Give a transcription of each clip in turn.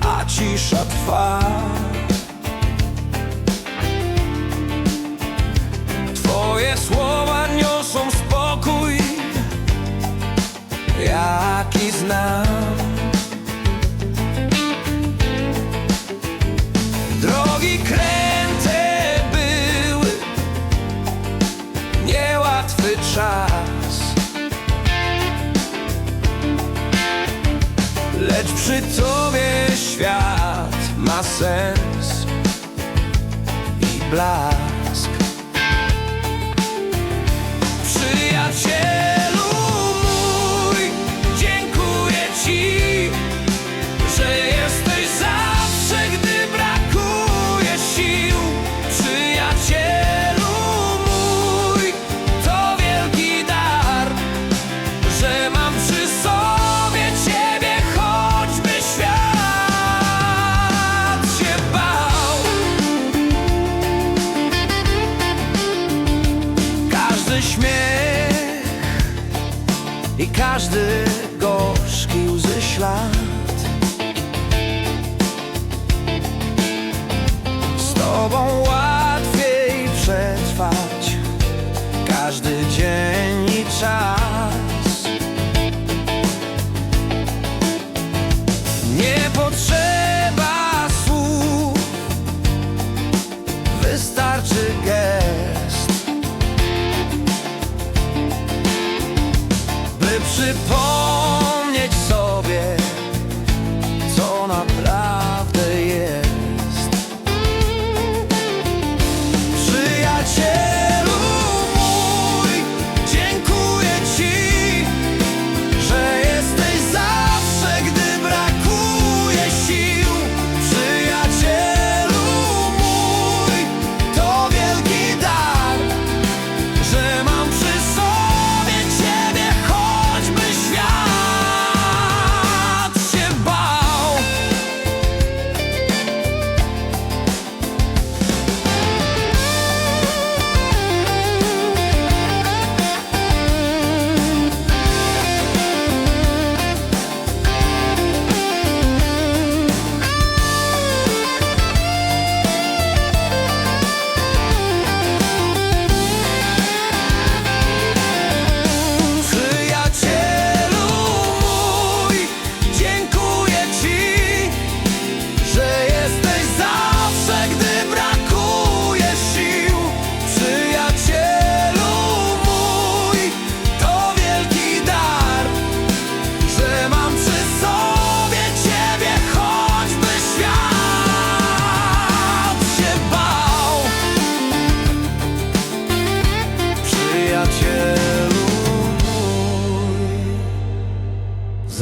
a cisza trwa. Twoje słowa niosą spokój. Ja Lecz przy Tobie świat ma sens i blask. Przyjacielu i każdy gorzki łzy ślad. Z tobą przypomnieć.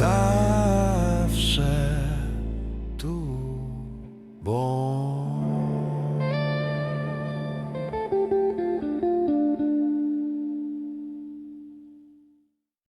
I.